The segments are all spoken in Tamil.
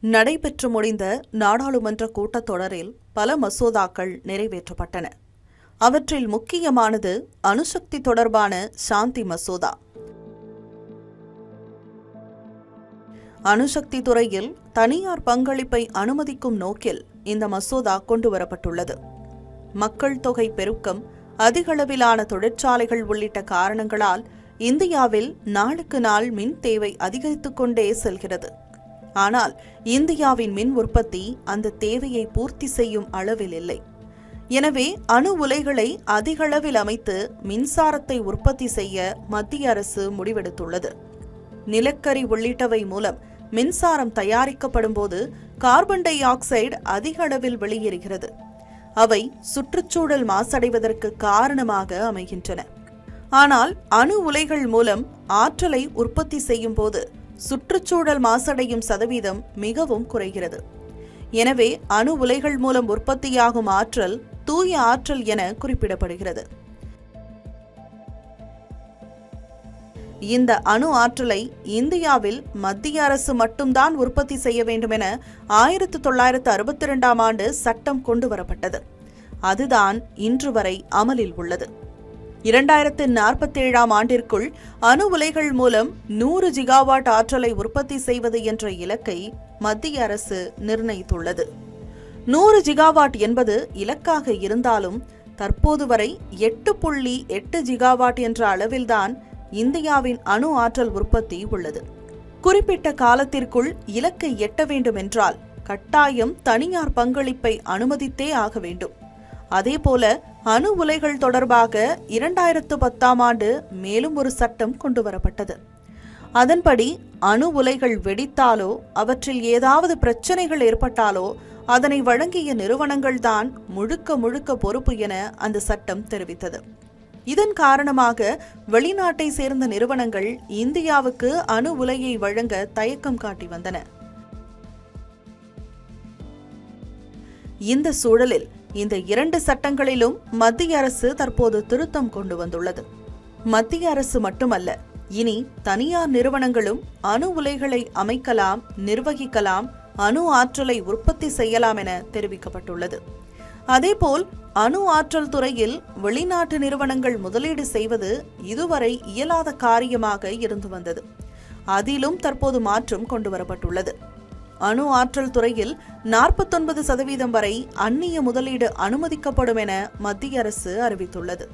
நடைபெற்று முடிந்த நாடாளுமன்ற கூட்டத்தொடரில் பல மசோதாக்கள் நிறைவேற்றப்பட்டன. அவற்றில் முக்கியமானது அணுசக்தி தொடர்பான சாந்தி மசோதா. அணுசக்தி துறையில் தனியார் பங்களிப்பை அனுமதிக்கும் நோக்கில் இந்த மசோதா கொண்டுவரப்பட்டுள்ளது. மக்கள் தொகை பெருக்கம் அதிகளவிலான தொழிற்சாலைகள் உள்ளிட்ட காரணங்களால் இந்தியாவில் நாளுக்கு நாள் மின் தேவை அதிகரித்துக் கொண்டே செல்கிறது. ஆனால் இந்தியாவின் மின் உற்பத்தி அந்த தேவையை பூர்த்தி செய்யும் அளவில் இல்லை. எனவே அணு உலைகளை அதிகளவில் அமைத்து மின்சாரத்தை உற்பத்தி செய்ய மத்திய அரசு முடிவெடுத்துள்ளது. நிலக்கரி உள்ளிட்டவை மூலம் மின்சாரம் தயாரிக்கப்படும் போது கார்பன் டை ஆக்சைடு அதிக அளவில் வெளியேறுகிறது. அவை சுற்றுச்சூழல் மாசடைவதற்கு காரணமாக அமைகின்றன. ஆனால் அணு உலைகள் மூலம் ஆற்றலை உற்பத்தி செய்யும் போது சுற்றுச்சூழல் மாசடையும் சதவீதம் மிகவும் குறைகிறது. எனவே அணு உலைகள் மூலம் உற்பத்தியாகும் ஆற்றல் தூய ஆற்றல் என குறிப்பிடப்படுகிறது. இந்த அணு ஆற்றலை இந்தியாவில் மத்திய அரசு மட்டும்தான் உற்பத்தி செய்ய வேண்டும் என ஆயிரத்து தொள்ளாயிரத்து அறுபத்தி இரண்டாம் ஆண்டு சட்டம் கொண்டு வரப்பட்டது. அதுதான் இன்று வரை அமலில் உள்ளது. இரண்டாயிரத்து நாற்பத்தி ஏழாம் ஆண்டிற்குள் அணு உலைகள் மூலம் நூறு ஜிகாவாட் ஆற்றலை உற்பத்தி செய்வது என்ற இலக்கை மத்திய அரசு நிர்ணயித்துள்ளது. நூறு ஜிகாவாட் என்பது இலக்காக இருந்தாலும் தற்போது வரை எட்டு புள்ளி எட்டு ஜிகாவாட் என்ற அளவில்தான் இந்தியாவின் அணு ஆற்றல் உற்பத்தி உள்ளது. குறிப்பிட்ட காலத்திற்குள் இலக்கை எட்ட வேண்டுமென்றால் கட்டாயம் தனியார் பங்களிப்பை அனுமதித்தே ஆக வேண்டும். அதேபோல அணு உலைகள் தொடர்பாக இரண்டாயிரத்து பத்தாம் ஆண்டு மேலும் ஒரு சட்டம் கொண்டுவரப்பட்டது. அதன்படி அணு உலைகள் வெடித்தாலோ அவற்றில் ஏதாவது பிரச்சனைகள் ஏற்பட்டாலோ அதனை வழங்கிய நிறுவனங்கள்தான் முழுக்க முழுக்க பொறுப்பு என அந்த சட்டம் தெரிவித்தது. இதன் காரணமாக வெளிநாட்டை சேர்ந்த நிறுவனங்கள் இந்தியாவுக்கு அணு உலையை வழங்க தயக்கம் காட்டி வந்தன. இந்த சூழலில் இந்த இரண்டு சட்டங்களிலும் மத்திய அரசு தற்போது திருத்தம் கொண்டு வந்துள்ளது. மத்திய அரசு மட்டுமல்ல இனி தனியார் நிறுவனங்களும் அணு உலைகளை அமைக்கலாம் நிர்வகிக்கலாம் அணு ஆற்றலை உற்பத்தி செய்யலாம் என தெரிவிக்கப்பட்டுள்ளது. அதேபோல் அணு ஆற்றல் துறையில் வெளிநாட்டு நிறுவனங்கள் முதலீடு செய்வது இதுவரை இயலாத காரியமாக இருந்து வந்தது. அதிலும் தற்போது மாற்றம் கொண்டுவரப்பட்டுள்ளது அணு ஆற்றல் துறையில் நாற்பத்தொன்பது சதவீதம் வரை அந்நிய முதலீடு அனுமதிக்கப்படும் என மத்திய அரசு அறிவித்துள்ளது.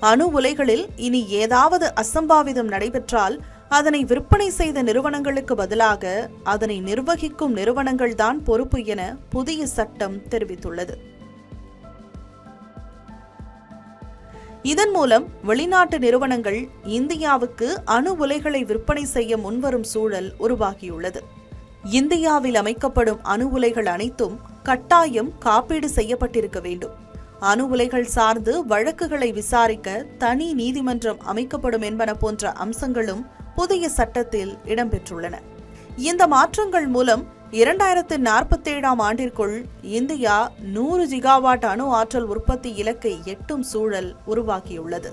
அணு உலைகளில் இனி ஏதாவது அசம்பாவிதம் நடைபெற்றால் அதனை விற்பனை செய்த நிறுவனங்களுக்கு பதிலாக அதனை நிர்வகிக்கும் நிறுவனங்கள்தான் பொறுப்பு என புதிய சட்டம் தெரிவித்துள்ளது. இதன் மூலம் வெளிநாட்டு நிறுவனங்கள் இந்தியாவுக்கு அணு உலைகளை விற்பனை செய்ய முன்வரும் சூழல் உருவாகியுள்ளது. இந்தியாவில் அமைக்கப்படும் அணு உலைகள் அனைத்தும் கட்டாயம் காப்பீடு செய்யப்பட்டிருக்க வேண்டும். அணு உலைகள் சார்ந்து வழக்குகளை விசாரிக்க தனி நீதிமன்றம் அமைக்கப்படும் என்பன போன்ற அம்சங்களும் புதிய சட்டத்தில் இடம்பெற்றுள்ளன. இந்த மாற்றங்கள் மூலம் இரண்டாயிரத்து நாற்பத்தேழாம் ஆண்டிற்குள் இந்தியா நூறு ஜிகாவாட் அணு ஆற்றல் உற்பத்தி இலக்கை எட்டும் சூழல் உருவாக்கியுள்ளது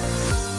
Bye.